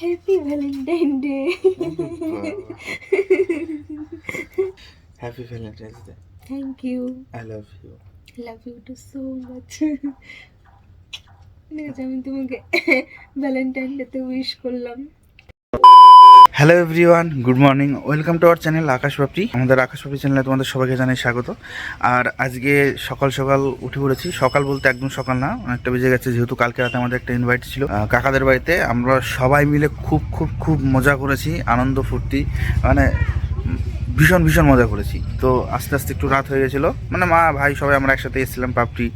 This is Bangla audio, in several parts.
Happy Valentine day happy Valentine's day thank you I love you love you too so much ঠিক আছে আমি তোমাকে ভ্যালেন্টাইন ডেতে উইশ করলাম। Hello everyone good morning welcome to our channel Akash Bapi আমাদের আকাশ বাপি চ্যানেলে তোমাদের সবাইকে জানাই স্বাগত। আর আজকে সকাল সকাল উঠে পড়েছি। সকাল বলতে একদম সকাল না, অনেকটা বেজে গেছে, যেহেতু কালকে রাতে আমাদের একটা ইনভাইট ছিল। কাকাদের বাড়িতে আমরা সবাই মিলে খুব খুব খুব মজা করেছি, আনন্দ ফুর্তি মানে ভীষণ ভীষণ মজা করেছি। তো আস্তে আস্তে একটু রাত হয়ে গেছিল। মানে মা ভাই সবাই আমরা একসাথে এসেছিলাম পাপড়ি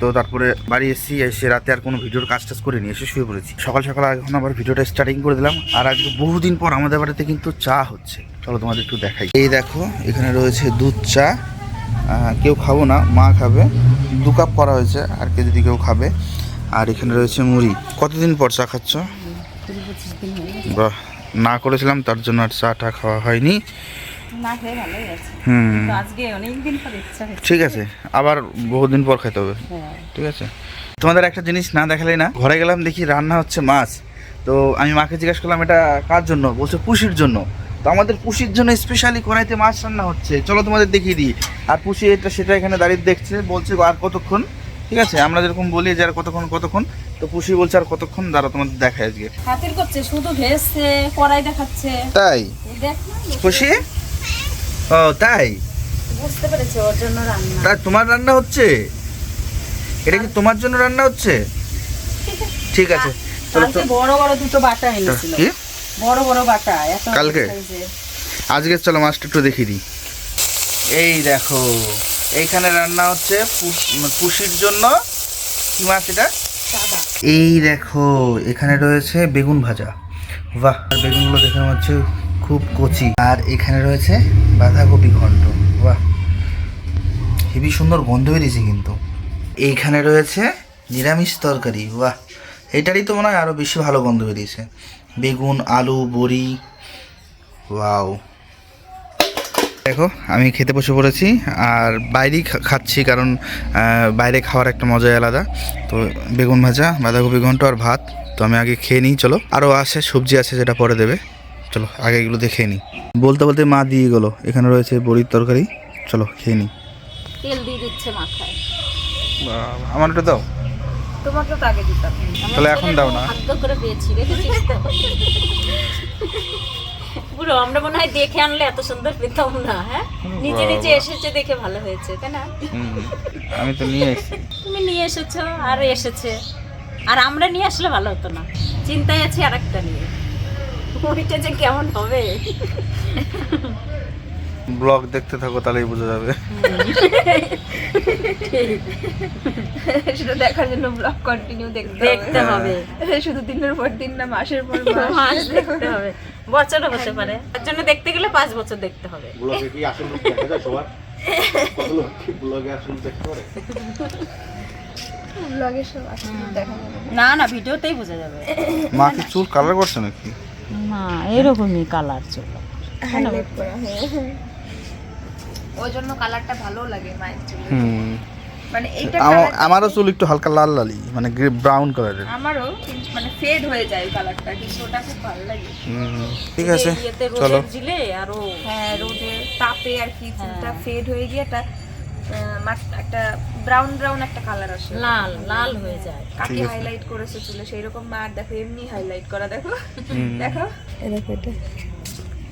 তো তারপরে বাড়ি এসেছি এসে রাতে আর কোনো ভিডিওর কাজ টাজ করে নিয়ে এসে শুয়ে পড়েছি। সকাল সকাল এখন আবার ভিডিওটা স্টার্টিং করে দিলাম। আর আজকে বহুদিন পর আমাদের বাড়িতে কিন্তু চা হচ্ছে। চলো তোমাদের একটু দেখাই। এই দেখো এখানে রয়েছে দুধ চা। কেউ খাব না মা খাবে। দু কাপ করা হয়েছে আর কে যদি কেউ খাবে। আর এখানে রয়েছে মুড়ি। কতদিন পর চা খাচ্ছ? বাহ না করেছিলাম তার জন্য আর চাটা খাওয়া হয়নি। হুম। ঠিক আছে আবার বহুদিন পর খেতে হবে। হ্যাঁ। ঠিক আছে। তোমাদের একটা জিনিস না দেখালেই না ঘরে গেলাম দেখি রান্না হচ্ছে মাছ। তো আমি মাকে জিজ্ঞেস করলাম এটা কার জন্য? বলছে পুষির জন্য। তো আমাদের পুষির জন্য স্পেশালি কড়াইতে মাছ রান্না হচ্ছে। চলো তোমাদের দেখিয়ে দিই। আর পুষি এটা সেটা এখানে দাঁড়িয়ে দেখছে বলছে আর কতক্ষণ? ঠিক আছে? আমরা যেরকম বলি যে আর কতক্ষণ কতক্ষণ? তো পুষি বলছে আর কতক্ষণ? দাঁড়া তোমাদের দেখায় আজকে। হাতির করছে শুধু ভেসছে কড়াই দেখাচ্ছে। তাই? না ও তাই? বুঝতে পেরেছে ওর জন্য রান্না। তা তোমার রান্না হচ্ছে? এটা কি তোমার জন্য রান্না হচ্ছে? ঠিক আছে কালকে বড় বড় দুটো বাটা এনেছিল। কি? বড় বড় বাটা এত কালকে? আজকে চলো মাছটা একটু দেখিয়ে দিই। এই দেখো। এইখানে রান্না হচ্ছে পুষির জন্য কি মাছ এটা? এই দেখো এখানে রয়েছে বেগুন ভাজা। বাহ আর বেগুনগুলো দেখে মনে হচ্ছে খুব কচি। আর এখানে রয়েছে বাঁধাকপি ঘন্ট। বাহ হেবি সুন্দর গন্ধ বেরিয়েছে কিন্তু। এইখানে রয়েছে নিরামিষ তরকারি। বাহ এটারই তো মনে হয় আরও বেশি ভালো গন্ধ বেরিয়েছে। বেগুন আলু বড়ি। ওয়াও। দেখো আমি খেতে বসে পড়েছি আর বাইরেই খা- খাচ্ছি কারণ বাইরে খাওয়ার একটা মজাই আলাদা। তো বেগুন ভাজা বাঁধাকপি ঘন্ট আর ভাত তো আমি আগে খেয়ে নিই চলো। আরও আছে সবজি আছে যেটা পরে দেবে। চলো আগে এগুলো দেখে নিই। বলতে বলতে মা দিয়ে গেলো এখানে রয়েছে বড়ির তরকারি। চলো খেয়ে নিই। তেল দিয়ে দিচ্ছে মাথায়। আমার ওটা দাও। তোমাকে তো আগে দিতাম। তাহলে এখন দাও না। করে পেয়েছি পুরো আমরা মনে হয় দেখে আনলে এত সুন্দর পেতাম না হ্যাঁ? নিজে নিজে এসেছে দেখে ভালো হয়েছে তাই না? আমি তো নিয়ে এসেছি। তুমি নিয়ে এসেছ আর এসেছে। আর আমরা নিয়ে আসলে ভালো হতো না। চিন্তায় আছি আর একটা নিয়ে। ওইটা যে কেমন হবে? ব্লগ দেখতে থাকো তাহলেই বোঝা যাবে। সেটা দেখার জন্য ব্লগ কন্টিনিউ দেখতে দেখতে হবে হবে। শুধু দিনের পর দিন না মাসের পর মাস। দেখতে হবে। বছরও হতে পারে। তার জন্য দেখতে গেলে পাঁচ বছর দেখতে হবে। ব্লগে কি আসল দেখা যায় সবার? কত লোক কি ব্লগে আসল দেখতে পারে? ব্লগের সব আসলে দেখা যাবে না না ভিডিওতেই বোঝা যাবে। মা কি চুল কালার করছে নাকি? না এরকমই কালার চুল। হাইলাইট করা হয় ওই জন্য কালারটা ভালো লাগে মায়ের চুলে। হুম। মানে এইটা আমার আমারও চুল একটু হালকা লাল লালি মানে ব্রাউন কালারের আমারও মানে ফেড হয়ে যায় কালারটা কিন্তু ওটা খুব ভালো লাগে। ঠিক আছে ইয়েতে চলো। দিলে আরও হ্যাঁ রোদে তাপে আর কি চুলটা হ্যাঁ। ফেড হয়ে গিয়ে একটা একটা ব্রাউন ব্রাউন একটা কালার আসে। লাল লাল হয়ে যায়। কাকে হাইলাইট করেছে চুলে? সেই রকম মা আর দেখো এমনি হাইলাইট করা দেখো। দেখো। দেখো এটা।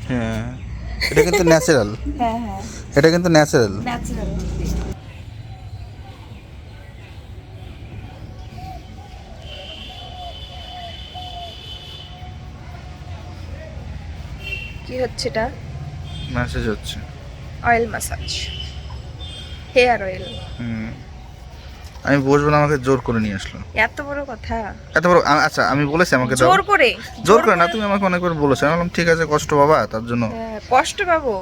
হ্যাঁ। এটা কিন্তু ন্যাচারাল হ্যাঁ হ্যাঁ। এটা কিন্তু ন্যাচারাল ন্যাচারাল কি হচ্ছে এটা? ম্যাসেজ হচ্ছে। অয়েল ম্যাসাজ হেয়ার অয়েল হুম। আমি বসবো না আমাকে জোর করে নিয়ে আসলো। এত বড় কথা? এত বড় আচ্ছা আমি বলেছি আমাকে জোর করে? জোর করে না তুমি আমাকে অনেকবার বলেছ। আমি বললাম ঠিক আছে কষ্ট বাবা তার জন্য। হ্যাঁ, কষ্ট পাবো।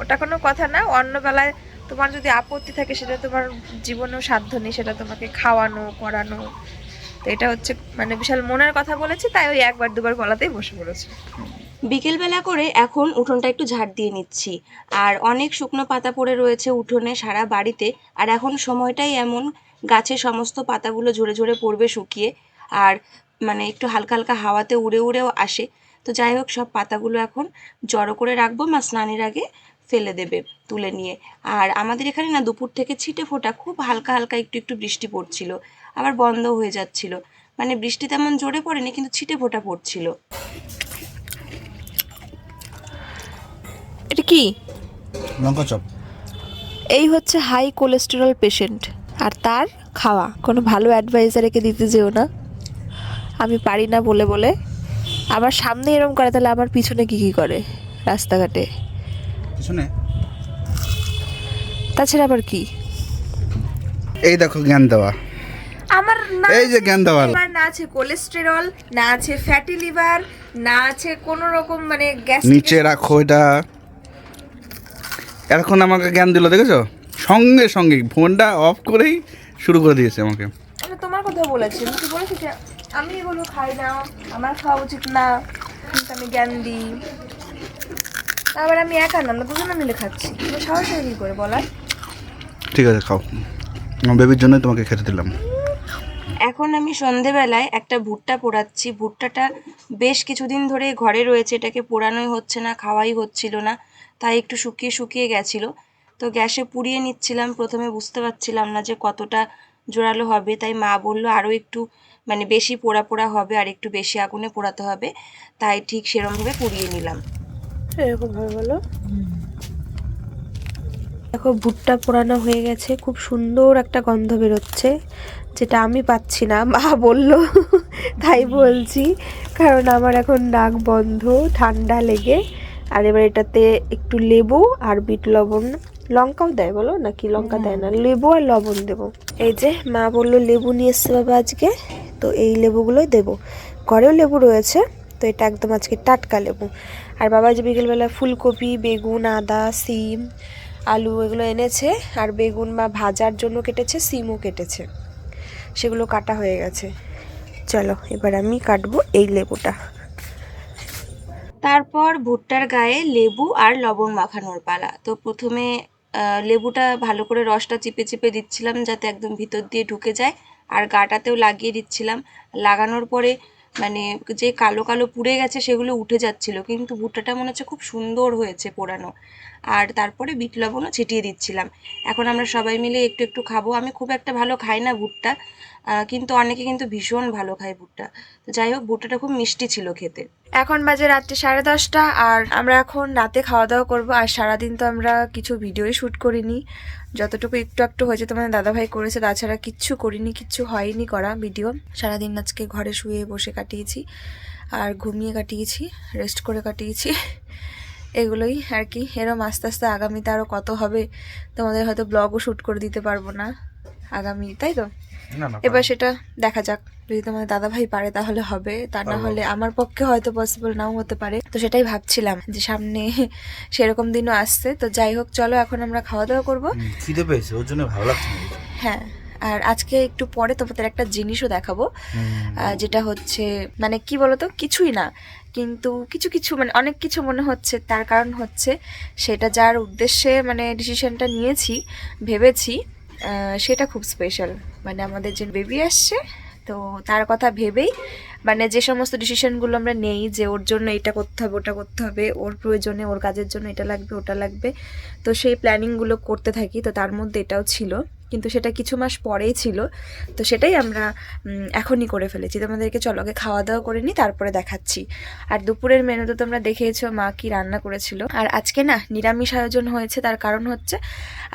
ওটা কোনো কথা না অন্য বেলায় তোমার যদি আপত্তি থাকে সেটা তোমার জীবনেও সাধ্য নেই সেটা তোমাকে খাওয়ানো করানো। তো এটা হচ্ছে মানে বিশাল মনের কথা বলেছি তাই ওই একবার দুবার বলাতেই বসে পড়েছে। বিকেলবেলা করে এখন উঠোনটা একটু ঝাড় দিয়ে নিচ্ছি। আর অনেক শুকনো পাতা পড়ে রয়েছে উঠোনে সারা বাড়িতে আর এখন সময়টাই এমন গাছের সমস্ত পাতাগুলো ঝরে ঝরে পড়বে শুকিয়ে আর মানে একটু হালকা হালকা হাওয়াতে উড়ে উড়েও আসে। তো যাই হোক সব পাতাগুলো এখন জড়ো করে রাখব মা স্নানের আগে ফেলে দেবে তুলে নিয়ে। আর আমাদের এখানে না দুপুর থেকে ছিটে ফোটা খুব হালকা হালকা একটু একটু বৃষ্টি পড়ছিল আবার বন্ধ হয়ে যাচ্ছিল। মানে বৃষ্টি তেমন জোরে পড়েনি কিন্তু ছিটে ফোটা পড়ছিল। এটা কি? লঙ্কা চপ। এই হচ্ছে হাই কোলেস্টেরল পেশেন্ট। আর তার খাওয়া। কোনো ভালো অ্যাডভাইজারকে দিতে যেও না। আমি পারি না বলে বলে। আমার সামনে এরম করে তাহলে আমার পিছনে কি কি করে রাস্তাঘাটে? শুনে তাছাড়া আবার কি? এই দেখো জ্ঞান দেওয়া। আমার না এই যে জ্ঞান দেওয়া। আমার না আছে কোলেস্টেরল না আছে ফ্যাটি লিভার না আছে কোনো রকম মানে গ্যাস নিচে রাখো এটা। এখন আমাকে জ্ঞান দিল দেখেছ? সঙ্গে সঙ্গে ফোনটা অফ করেই শুরু করে দিয়েছে আমাকে। আমি তোমার কথা বলেছি আমি কি বলেছি যে আমি এগুলো খাই না আমার খাওয়া উচিত না কিন্তু আমি জ্ঞান দিই। তারপর আমি একা না আমরা দুজনে মিলে খাচ্ছি। তুমি সাহস হয় কি করে বলার? ঠিক আছে খাও। আমার বেবির জন্যই তোমাকে খেতে দিলাম। এখন আমি সন্ধেবেলায় একটা ভুট্টা পোড়াচ্ছি। ভুট্টাটা বেশ কিছুদিন ধরে ঘরে রয়েছে এটাকে পোড়ানোই হচ্ছে না খাওয়াই হচ্ছিল না তাই একটু শুকিয়ে শুকিয়ে গেছিল। তো গ্যাসে পুড়িয়ে নিচ্ছিলাম প্রথমে বুঝতে পারছিলাম না যে কতটা জোরালো হবে। তাই মা বলল আরও একটু মানে বেশি পোড়া পোড়া হবে আর একটু বেশি আগুনে পোড়াতে হবে। তাই ঠিক সেরমভাবে পুড়িয়ে নিলাম। এরকম ভাবে বলো। দেখো ভুট্টা পোড়ানো হয়ে গেছে। খুব সুন্দর একটা গন্ধ বেরোচ্ছে যেটা আমি পাচ্ছি না। মা বলল তাই বলছি কারণ আমার এখন নাক বন্ধ ঠান্ডা লেগে। আর এবার এটাতে একটু লেবু আর বিট লবণ লঙ্কাও দেয় বলো? নাকি লঙ্কা দেয় না? লেবু আর লবণ দেবো। এই যে মা বলল লেবু নিয়ে এসছে বাবা আজকে তো এই লেবুগুলোই দেবো। ঘরেও লেবু রয়েছে তো এটা একদম আজকে টাটকা লেবু। আর বাবা যে বিকেলবেলা ফুলকপি বেগুন আদা সিম আলু এগুলো এনেছে আর বেগুন মা ভাজার জন্য কেটেছে সিমও কেটেছে। সেগুলো কাটা হয়ে গেছে। চলো এবার আমি কাটবো এই লেবুটা। তারপর ভুট্টার গায়ে লেবু আর লবণ মাখানোর পালা। তো প্রথমে লেবুটা ভালো করে রসটা চিপে চিপে দিচ্ছিলাম যাতে একদম ভিতর দিয়ে ঢুকে যায়। আর গাটাতেও লাগিয়ে দিচ্ছিলাম। লাগানোর পরে মানে যে কালো কালো পুড়ে গেছে সেগুলো উঠে যাচ্ছিল, কিন্তু ভুট্টাটা মনে হচ্ছে খুব সুন্দর হয়েছে পোড়ানো। আর তারপরে বিট লবণও ছিটিয়ে দিচ্ছিলাম। এখন আমরা সবাই মিলে একটু একটু খাব। আমি খুব একটা ভালো খাই না ভুট্টা। কিন্তু অনেকে কিন্তু ভীষণ ভালো খায় ভুট্টা। তো যাই হোক, ভুট্টাটা খুব মিষ্টি ছিল খেতে। এখন বাজে রাত্রে সাড়ে দশটা, আর আমরা এখন রাতে খাওয়া দাওয়া করব। আর সারাদিন তো আমরা কিছু ভিডিওই শ্যুট করিনি। যতটুকু একটু একটু হয়েছে তোমার দাদাভাই করেছে, তাছাড়া কিচ্ছু করিনি, কিচ্ছু হয়নি করা ভিডিও। সারাদিন আজকে ঘরে শুয়ে বসে কাটিয়েছি, আর ঘুমিয়ে কাটিয়েছি রেস্ট করে কাটিয়েছি। এগুলোই আর কি। এরম আস্তে আস্তে আগামীতে আরও কত হবে, তোমাদের হয়তো ব্লগও শ্যুট করে দিতে পারব না। আগামী তাই তো? এবার সেটা দেখা যাক। যদি তোমার দাদা ভাই পারে তাহলে হবে। তা না হলে আমার পক্ষে হয়তো পসিবল নাও হতে পারে। তো সেটাই ভাবছিলাম যে সামনে সেরকম দিনও আসছে। তো যাই হোক চলো এখন আমরা খাওয়া দাওয়া করব। খিদে পেয়েছে ওর জন্য ভালো লাগছে হ্যাঁ আর আজকে একটু পরে তোমাদের একটা জিনিসও দেখাবো। আহ, যেটা হচ্ছে মানে কি বলতো? কিছুই না। কিন্তু কিছু কিছু মানে অনেক কিছু মনে হচ্ছে। তার কারণ হচ্ছে সেটা যার উদ্দেশ্যে মানে ডিসিশনটা নিয়েছি ভেবেছি সেটা খুব স্পেশাল মানে আমাদের যে বেবি আসছে, তো তার কথা ভেবেই মানে যে সমস্ত ডিসিশনগুলো আমরা নেই যে ওর জন্য এটা করতে হবে, ওটা করতে হবে, ওর প্রয়োজনে, ওর কাজের জন্য এটা লাগবে, ওটা লাগবে, তো সেই প্ল্যানিংগুলো করতে থাকি, তো তার মধ্যে এটাও ছিল। কিন্তু সেটা কিছু মাস পরেই ছিল। তো সেটাই আমরা এখনই করে ফেলেছি। তোমাদেরকে চলো আগে খাওয়া দাওয়া করে নিই, তারপরে দেখাচ্ছি। আর দুপুরের মেনু তো তোমরা দেখেইছো, মা কি রান্না করেছিল। আর আজকে না, নিরামিষ আয়োজন হয়েছে, তার কারণ হচ্ছে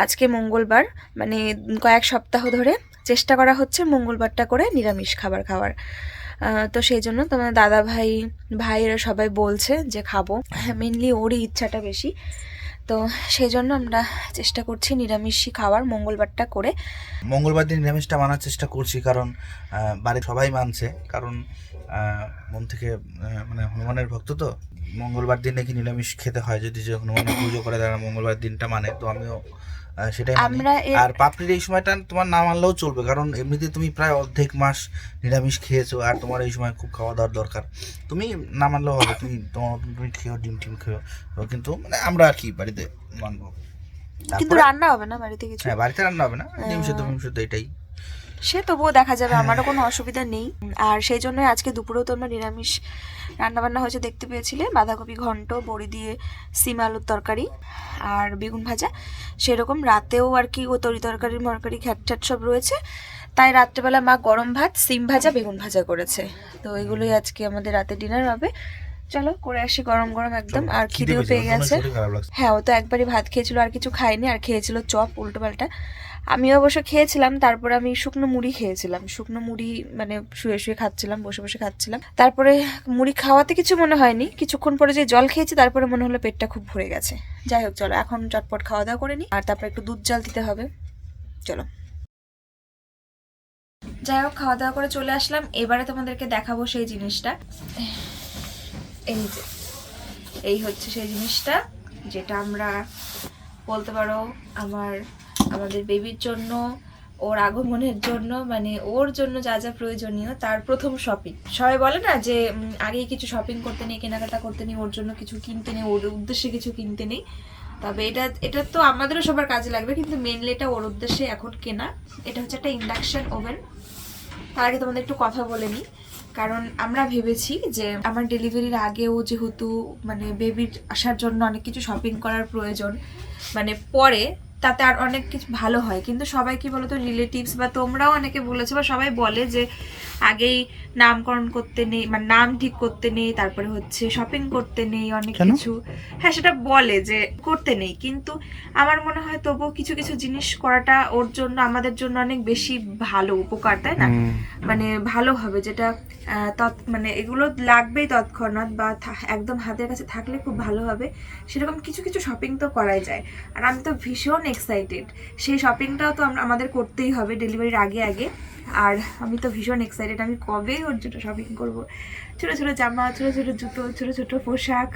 আজকে মঙ্গলবার মানে কয়েক সপ্তাহ ধরে চেষ্টা করা হচ্ছে মঙ্গলবারটা করে নিরামিষ খাবার খাওয়ার। তো সেই জন্য তোমার দাদা ভাই ভাইয়েরা সবাই বলছে যে খাব। মেনলি ওরই ইচ্ছাটা বেশি। তো সেই জন্য আমরা চেষ্টা করছি নিরামিষই খাওয়ার, মঙ্গলবারটা করে। মঙ্গলবার দিন নিরামিষটা মানার চেষ্টা করছি, কারণ বাড়ির সবাই মানছে, কারণ মন থেকে মানে হনুমানের ভক্ত তো। মঙ্গলবার দিন নাকি নিরামিষ খেতে হয়? যদি যে হনুমানের পুজো করে, তারা মঙ্গলবার দিনটা মানে তো আমিও সেটাই আমরা আর পাপড়ির এই সময়টা তোমার না মানলেও চলবে কারণ এমনিতে তুমি প্রায় অর্ধেক মাস নিরামিষ খেয়েছো আর তোমার এই সময় খুব খাওয়া দাওয়ার দরকার। তুমি না মানলেও হবে তুমি তোমার তুমি খেয়েও ডিম টিম খেয়েও। কিন্তু মানে আমরা আর কি বাড়িতে মানবো। কিন্তু রান্না হবে না বাড়িতে কিছু? হ্যাঁ বাড়িতে রান্না হবে না ডিম সেদ্ধ ডিম সেদ্ধ এটাই। সে তবুও দেখা যাবে আমারও কোনো অসুবিধা নেই। আর সেই জন্য আজকে দুপুরেও তোমরা নিরামিষ রান্নাবান্না হয়েছে দেখতে পেয়েছিলে বাঁধাকপি ঘন্ট বড়ি দিয়ে সিম আলুর তরকারি আর বেগুন ভাজা। সেরকম রাতেও আর কি ও তরি তরকারি মরকারি ঘ্যাটঠ্যাট সব রয়েছে। তাই রাত্রেবেলা মা গরম ভাত সিম ভাজা বেগুন ভাজা করেছে। তো এগুলোই আজকে আমাদের রাতে ডিনার হবে। চলো করে আসি গরম গরম একদম। আর খিদেও পেয়ে গেছে। হ্যাঁ ও তো একবারই ভাত খেয়েছিল আর কিছু খায়নি আর খেয়েছিল চপ উল্টো পাল্টা। আমিও অবশ্য খেয়েছিলাম, তারপরে আমি শুকনো মুড়ি খেয়েছিলাম। শুকনো মুড়ি মানে শুয়ে শুয়ে খাচ্ছিলাম, বসে বসে খাচ্ছিলাম। তারপরে মুড়ি খাওয়াতে কিছু মনে হয়নি। কিছুক্ষণ পরে যে জল খেয়েছি, তারপরে মনে হলো পেটটা খুব ভরে গেছে। যাই হোক, চলো, এখন চটপট খাওয়া দাওয়া করে নিই আর তারপরে একটু দুধ জল দিতে হবে। চলো। যাই হোক, খাওয়া দাওয়া করে চলে আসলাম। এবারে তোমাদেরকে দেখাবো সেই জিনিসটা। এই যে, এই হচ্ছে সেই জিনিসটা, যেটা আমরা বলতে পারো আমার আমাদের বেবির জন্য, ওর আগমনের জন্য মানে ওর জন্য যা যা প্রয়োজনীয়, তার প্রথম শপিং সবাই বলে না যে আগেই কিছু শপিং করতে নেই, কেনাকাটা করতে নেই, ওর জন্য কিছু কিনতে নেই, ওর উদ্দেশ্যে কিছু কিনতে নেই। তবে এটা এটা তো আমাদেরও সবার কাজে লাগবে, কিন্তু মেনলি এটা ওর উদ্দেশ্যে এখন কেনা। এটা হচ্ছে একটা ইন্ডাকশন ওভেন তার আগে তোমাদের একটু কথা বলে নিই। কারণ আমরা ভেবেছি যে, আমার ডেলিভারির আগেও যেহেতু মানে বেবির আসার জন্য অনেক কিছু শপিং করার প্রয়োজন মানে পরে তাতে আর অনেক কিছু ভালো হয়। কিন্তু সবাই কি বলতো রিলেটিভস বা তোমরাও অনেকে বলেছ বা সবাই বলে যে আগেই নামকরণ করতে নেই মানে নাম ঠিক করতে নেই তারপরে হচ্ছে শপিং করতে নেই অনেক কিছু। হ্যাঁ সেটা বলে যে করতে নেই। কিন্তু আমার মনে হয় তবুও কিছু কিছু জিনিস করাটা ওর জন্য আমাদের জন্য অনেক বেশি ভালো উপকার তাই না? মানে ভালো হবে যেটা তৎ মানে এগুলো লাগবেই তৎক্ষণাৎ বা একদম হাতের কাছে থাকলে খুব ভালো হবে। সেরকম কিছু কিছু শপিং তো করাই যায়। আর আমি তো ভীষণ এক্সাইটেড সেই শপিংটাও তো আমরা, আমাদের করতেই হবে ডেলিভারির আগে আগে। আর আমি তো ভীষণ এক্সাইটেড আমি কবে ওর জন্য শপিং করব? ছোটো ছোটো জামা, ছোটো ছোটো জুতো, ছোটো ছোটো পোশাক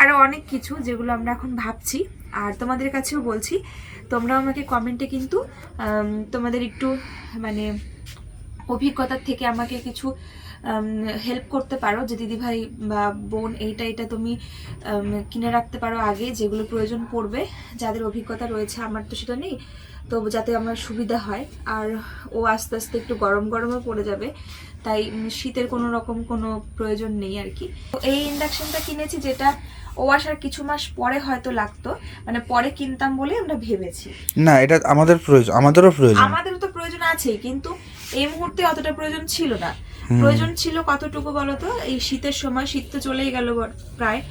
আরও অনেক কিছু যেগুলো আমরা এখন ভাবছি। আর তোমাদের কাছেও বলছি, তোমরাও আমাকে কমেন্টে কিন্তু তোমাদের একটু মানে অভিজ্ঞতার থেকে আমাকে কিছু হেল্প করতে পারো। যে দিদিভাই বা বোন এইটা এটা তুমি কিনে রাখতে পারো আগে যেগুলো প্রয়োজন পড়বে। যাদের অভিজ্ঞতা রয়েছে আমার তো সেটা নেই। তো যাতে আমার সুবিধা হয়। আর ও আস্তে আস্তে একটু গরম গরমও পড়ে যাবে। তাই শীতের কোনো রকম কোনো প্রয়োজন নেই আর কি। তো এই ইন্ডাকশনটা কিনেছি যেটা ও আসার কিছু মাস পরে হয়তো লাগতো। মানে পরে কিনতাম বলে আমরা ভেবেছি। না এটা আমাদের প্রয়োজন আমাদেরও প্রয়োজন। আমাদেরও তো প্রয়োজন আছেই। কিন্তু এই মুহূর্তে অতটা প্রয়োজন ছিল না। প্রয়োজন ছিল কতটুকু বলতো? এই শীতের সময় শীত তো চলেই গেল প্রায়।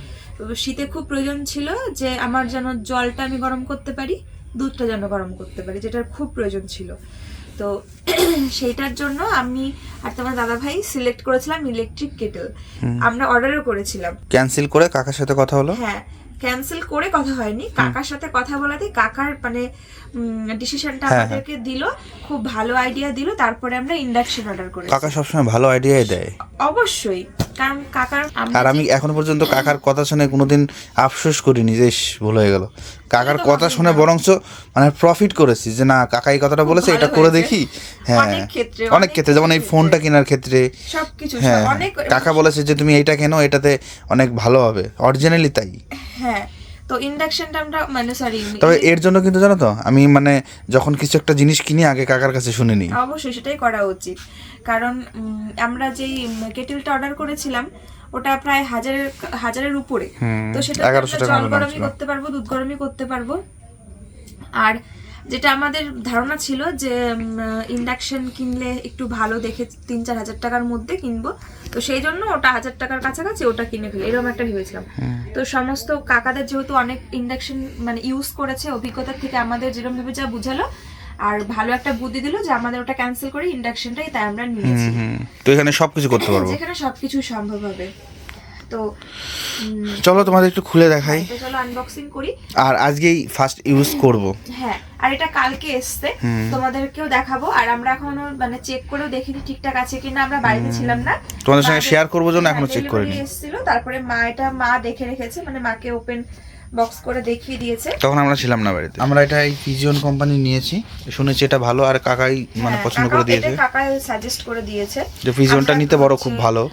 শীতে খুব প্রয়োজন ছিল যে আমার যেন জলটা আমি গরম করতে পারি দুধটা যেন গরম করতে পারি যেটার খুব প্রয়োজন ছিল। তো সেইটার জন্য আমি আর তোমার দাদা ভাই সিলেক্ট করেছিলাম ইলেকট্রিক কেটেল আমরা অর্ডারও করেছিলাম। ক্যান্সেল করে কাকার সাথে কথা হলো? হ্যাঁ ক্যান্সেল করে কথা হয়নি। কাকার সাথে কথা বলাতে কাকার মানে ডিসিশনটা হ্যাঁ, আমাদেরকে দিল খুব ভালো আইডিয়া দিল তারপরে আমরা ইন্ডাকশন অর্ডার করেছি। কাকা সবসময় ভালো আইডিয়াই দেয়। অবশ্যই কারণ কাকার আর আমি এখনও পর্যন্ত কাকার কথা শুনে কোনোদিন আফসোস করিনি যে ভুল হয়ে গেল। কাকার কথা শুনে বরঞ্চ মানে প্রফিট করেছি যে না কাকা এই কথাটা বলেছে এটা করে দেখি। হ্যাঁ অনেক ক্ষেত্রে, যেমন এই ফোনটা কেনার ক্ষেত্রে। হ্যাঁ কাকা বলেছে যে তুমি এইটা কেনো এটাতে অনেক ভালো হবে। অরিজিনালি তাই। হ্যাঁ তো ইন্ডাকশনটা আমরা মানে সরি তবে এর জন্য কিন্তু জানো তো আমি মানে যখন কিছু একটা জিনিস কিনি আগে কাকার কাছে শুনে নিই। অবশ্যই সেটাই করা উচিত। কারণ আমরা যেই কেটেলটা অর্ডার করেছিলাম ওটা প্রায় হাজারের হাজারের উপরে। তো সেটা জল গরমই করতে পারব দুধ গরমই করতে পারব। আর যেটা আমাদের ধারণা ছিল যে ইন্ডাকশন কিনলে একটু ভালো দেখে তিন চার হাজার টাকার মধ্যে কিনবো। তো সেই জন্য ওটা হাজার টাকার কাছাকাছি ওটা কিনে ফেলি এরকম একটা ভেবেছিলাম। তো সমস্ত কাকাদের যেহেতু অনেক ইন্ডাকশন মানে ইউজ করেছে অভিজ্ঞতার থেকে আমাদের যেরকম ভাবে যা বুঝালো আর ভালো একটা বুদ্ধি দিল যে আমাদের ওটা ক্যান্সেল করে ইন্ডাকশনটাই তাই আমরা নিয়েছি। তো এখানে সব কিছু করতে পারব। যেখানে সবকিছু সম্ভব হবে। তো চলো তোমাদের একটু খুলে দেখাই। চলো আনবক্সিং করি। আর আজকেই ফার্স্ট ইউজ করব। হ্যাঁ আর এটা কালকে এসছে। তোমাদেরকেও দেখাবো। আর আমরা এখনও মানে চেক করেও দেখিনি ঠিকঠাক আছে কিনা আমরা বাড়িতে ছিলাম না। তোমাদের সঙ্গে শেয়ার করব জন্য এখনও হ্যাঁ, চেক delivery করিনি। এসেছিল। তারপরে মা এটা মা দেখে রেখেছে। মানে মাকে ওপেন বক্স করে দেখিয়ে দিয়েছে। তখন আমরা ছিলাম না বাড়িতে। আমরা এটা এই পিজিয়ন কোম্পানি নিয়েছি। শুনেছি এটা ভালো আর কাকাই মানে হ্যাঁ, পছন্দ করে দিয়েছে। এটা কাকা সাজেস্ট করে দিয়েছে। যে পিজিয়নটা নিতে বড় খুব ভালো।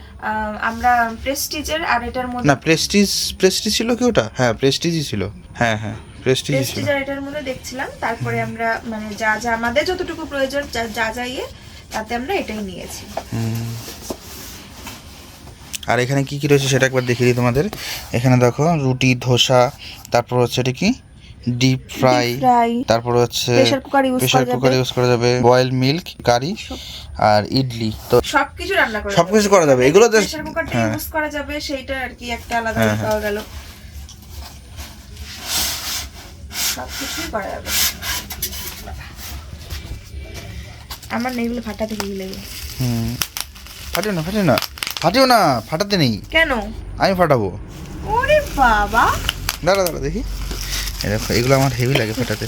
আমরা প্রেস্টিজের আর এটার মধ্যে না প্রেস্টিজ প্রেস্টিজ ছিল কি ওটা? হ্যাঁ প্রেস্টিজই ছিল। হ্যাঁ হ্যাঁ প্রেস্টিজই ছিল। আর এটার মধ্যে দেখছিলাম। তারপরে আমরা মানে যা যা আমাদের যতটুকু প্রয়োজন যা যা যা ইয়ে তাতে আমরা এটাই নিয়েছি। হুম। আর এখানে কি কি রয়েছে সেটা একবার দেখিয়ে দিই তোমাদের। এখানে দেখো রুটি ধোসা তারপর হচ্ছে এটা কি? ডিপ ফ্রাই তারপর হচ্ছে প্রেসার কুকার ইউজ প্রেসার করা কুকার যাবে। ইউজ করা যাবে বয়েল মিল্ক কারি আর ইডলি। তো সবকিছু রান্না করা সবকিছু করা যাবে। এগুলো প্রেসার কুকারটা ইউজ করা যাবে সেইটা আর কি একটা আলাদা হ্যাঁ, হ্যাঁ। পাওয়া গেল। সবকিছুই করা যাবে। আমার না এগুলো ফাটাতে কি লেগে। হুম। ফাটিও না ফাটিও না। ফাটিও না ফাটাতে নেই। কেন? আমি ফাটাবো। ওরে বাবা। দাঁড়া দাঁড়া দেখি। এই দেখো এগুলো আমার হেভি লাগে ফাটাতে।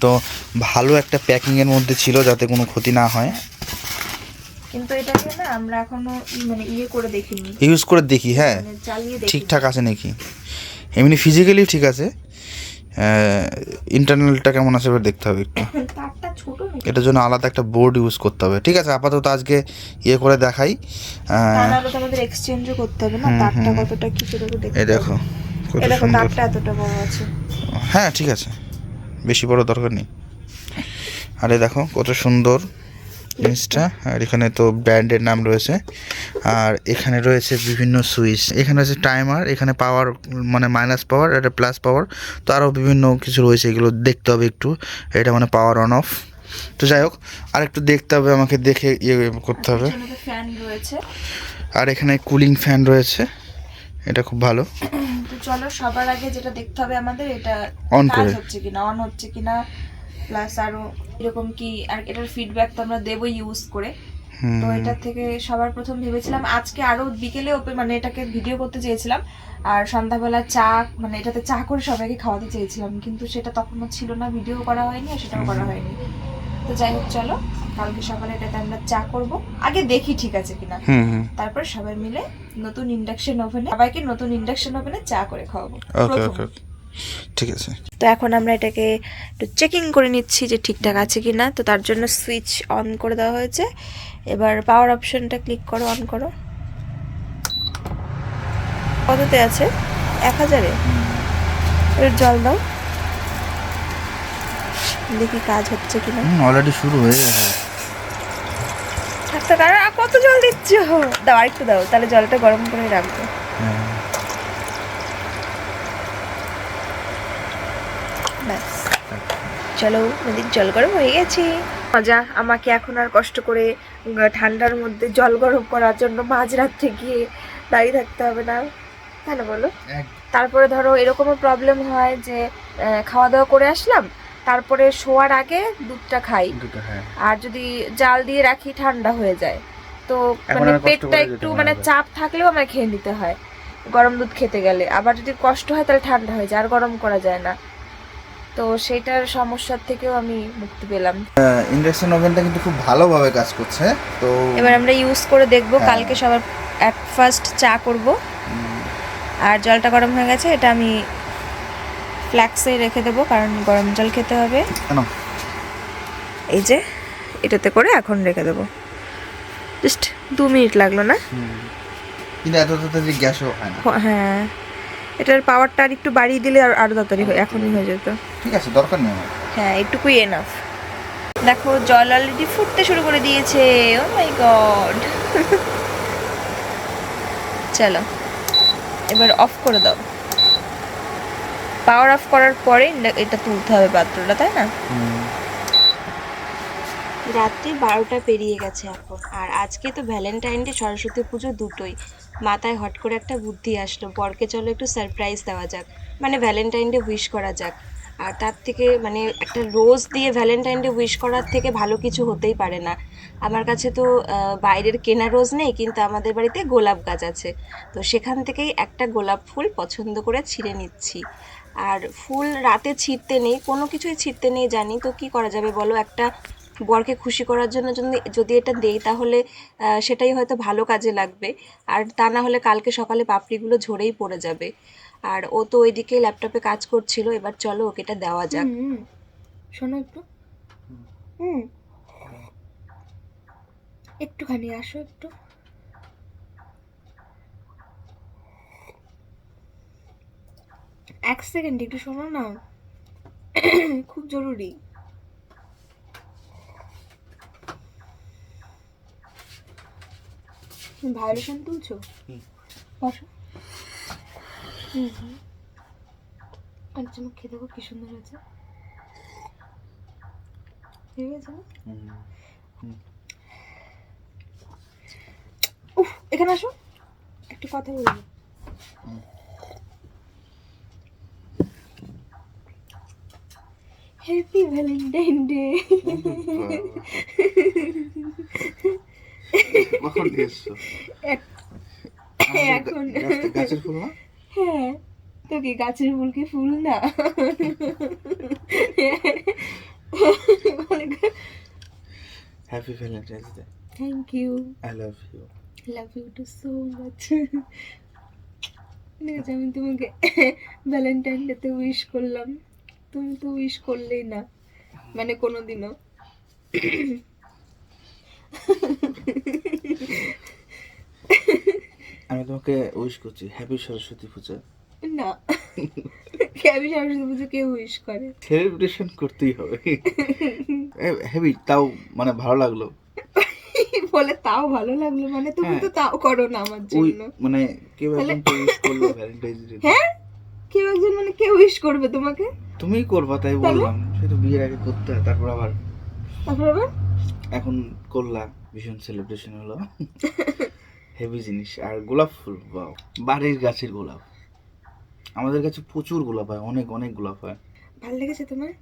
তো ভালো একটা প্যাকিংয়ের মধ্যে ছিল যাতে কোনো ক্ষতি না হয়। কিন্তু এটাকে না আমরা এখনও মানে ইয়ে করে দেখিনি। ইউজ করে দেখি হ্যাঁ। মানে চালিয়ে দেখি ঠিকঠাক আছে নাকি? এমনি ফিজিক্যালি ঠিক আছে। ইন্টারনালটা কেমন আছে এবার দেখতে হবে একটু। এটার জন্য আলাদা একটা বোর্ড ইউজ করতে হবে। ঠিক আছে আপাতত আজকে ইয়ে করে দেখাই। আমাদের এক্সচেঞ্জও করতে হবে না? তারটা কতটা কি দেখতে এই দেখো কত সুন্দর। এতটা বড় আছে। হ্যাঁ ঠিক আছে। বেশি বড় দরকার নেই। আরে দেখো কত সুন্দর। জিনিসটা। আর এখানে তো ব্র্যান্ডের নাম রয়েছে। আর এখানে রয়েছে বিভিন্ন সুইচ। এখানে রয়েছে টাইমার এখানে পাওয়ার মানে মাইনাস পাওয়ার এটা প্লাস পাওয়ার। তো আরও বিভিন্ন কিছু রয়েছে এগুলো দেখতে হবে একটু। এটা মানে পাওয়ার অন অফ। তো যাই হোক আর একটু দেখতে হবে আমাকে দেখে ইয়ে করতে হবে। ফ্যান রয়েছে। আর এখানে কুলিং ফ্যান রয়েছে। এটা খুব ভালো। তো চলো সবার আগে যেটা দেখতে হবে আমাদের এটা অন করে। হচ্ছে কিনা অন হচ্ছে কিনা। প্লাস আরও এরকম কি আর এটার ফিডব্যাক তো আমরা দেবো ইউজ করে। তো এটা থেকে সবার প্রথম ভেবেছিলাম আজকে আরও বিকেলে ওপে মানে এটাকে ভিডিও করতে চেয়েছিলাম। আর সন্ধ্যাবেলা চা মানে এটাতে চা করে সবাইকে খাওয়াতে চেয়েছিলাম কিন্তু সেটা তখনও ছিল না ভিডিও করা হয়নি আর সেটাও করা হয়নি। তো যাই হোক চলো কালকে সকালে এটাতে আমরা চা করব। আগে দেখি ঠিক আছে কিনা। তারপর সবাই মিলে নতুন ইন্ডাকশন ওভেনে সবাইকে নতুন ইন্ডাকশন ওভেনে চা করে খাওয়াবো। ঠিক আছে। তো এখন আমরা এটাকে একটু চেকিং করে নিচ্ছি যে ঠিকঠাক আছে কি না তো তার জন্য সুইচ অন করে দেওয়া হয়েছে। এবার পাওয়ার অপশনটা ক্লিক করো অন করো। কততে আছে? এক হাজারে? এবার জল দাও। দেখি কাজ হচ্ছে কিনা। হুম অলরেডি শুরু হয়ে গেছে। আর কত জল দিচ্ছ? দাও আরেকটু দাও তাহলে জলটা গরম করে রাখব। ব্যাস। চলো নদীর জল গরম হয়ে গেছে। মজা আমাকে এখন আর কষ্ট করে ঠান্ডার মধ্যে জল গরম করার জন্য মাঝরাত্রে গিয়ে দাঁড়িয়ে থাকতে হবে না। তাই না বলো? তারপরে ধরো এরকমও প্রবলেম হয় যে খাওয়া দাওয়া করে আসলাম তারপরে শোয়ার আগে দুধটা খাই। আর যদি জাল দিয়ে রাখি ঠান্ডা হয়ে যায়। তো মানে পেটটা একটু মানে চাপ থাকলেও আমায় খেয়ে নিতে হয়। গরম দুধ খেতে গেলে। আবার যদি কষ্ট হয় তাহলে ঠান্ডা হয়ে যায়। আর গরম করা যায় না। তো সেটার সমস্যার থেকেও আমি মুক্তি পেলাম। ইন্ডাকশন ওভেনটা কিন্তু খুব ভালোভাবে কাজ করছে তো এবার আমরা ইউজ করে দেখব হ্যাঁ। কালকে সবার অ্যাট ফার্স্ট চা করব। আর জলটা গরম হয়ে গেছে এটা আমি ফ্ল্যাক্সে রেখে দেবো কারণ গরম জল খেতে হবে। এই যে এটাতে করে এখন রেখে দেবো। জাস্ট দু মিনিট লাগল না? কিন্তু এত তাড়াতাড়ি গ্যাসও হয় না। হ্যাঁ। এটার পাওয়ারটা আর একটু বাড়িয়ে দিলে আর আরও তাড়াতাড়ি হয় এখনই হয়ে যেত। ঠিক আছে দরকার নেই হ্যাঁ এটুকুই এনাফ দেখো জল অলরেডি ফুটতে শুরু করে দিয়েছে। ও মাই গড চলো এবার অফ করে দাও। পাওয়ার অফ করার পরে এটা তুলতে হবে পাত্রটা তাই না? রাত্রি বারোটা পেরিয়ে গেছে এখন। আর আজকে তো ভ্যালেন্টাইন ডে সরস্বতী পুজো দুটোই। মাথায় হট করে একটা বুদ্ধি আসলো, বরকে চলো একটু সারপ্রাইজ দেওয়া যাক। মানে ভ্যালেন্টাইন ডে উইশ করা যাক। আর তার থেকে মানে একটা রোজ দিয়ে ভ্যালেন্টাইন ডে উইশ করার থেকে ভালো কিছু হতেই পারে না। আমার কাছে তো বাইরের কেনা রোজ নেই, কিন্তু আমাদের বাড়িতে গোলাপ গাছ আছে। তো সেখান থেকেই একটা গোলাপ ফুল পছন্দ করে ছিঁড়ে নিচ্ছি। আর ফুল রাতে ছিঁড়তে নেই, কোনো কিছুই ছিঁড়তে নেই জানি। তো কি করা যাবে বলো? একটা বরকে খুশি করার জন্য যদি যদি এটা দেই তাহলে সেটাই হয়তো ভালো কাজে লাগবে। আর তা না হলে কালকে সকালে পাপড়িগুলো ঝরেই পড়ে যাবে। আর ও তো ওইদিকে ল্যাপটপে কাজ করছিল এবার চলো ওকে এটা দেওয়া যাক। শোনো একটু। হুম। একটুখানি আসো একটু। এক সেকেন্ড একটু শোনো না। খুব জরুরি। ভায়োলেশন তুলছো। বসো। আর চুমুক খেয়ে দেখো কি সুন্দর হয়েছে। ঠিক আছে? উফ এখানে আসো। একটু কথা বলব হ্যাপি ভ্যালেন্টাইন ডে কখন এসছো? এখন। গাছের ফুল না? হ্যাঁ তো কি গাছের ফুল কি ফুল না? Happy Valentine's day thank you I love you love you too so much ঠিক আছে আমি তোমাকে ভ্যালেন্টাইন ডেতে উইশ করলাম। তুমি তো উইশ করলেই না। মানে কোনোদিনও। আমি তোমাকে উইশ করছি হ্যাপি সরস্বতী পূজা। না। আমি সরস্বতী পুজো কেউ উইশ করে? সেলিব্রেশন করতেই হবে। হ্যাপি তাও মানে ভালো লাগল। বলে তাও ভালো লাগল মানে তুমি তো তাও করো না আমার জন্য। মানে কেউ একজন উইশ করল ভ্যালেন্টাইন্স ডে হ্যাঁ? কেউ একজন মানে কেউ উইশ করবে তোমাকে? তুমিই করবা তাই বললাম। সেটা বিয়ের আগে করতে হয় তারপর আবার তারপর আবার? এখন করলা ভীষণ সেলিব্রেশন হলো। হেভি জিনিস। আর গোলাপ ফুল বাও বাড়ির গাছের গোলাপ। আমাদের কাছে প্রচুর গোলাপ হয় অনেক অনেক গোলাপ হয়। ভালো লেগেছে তোমার?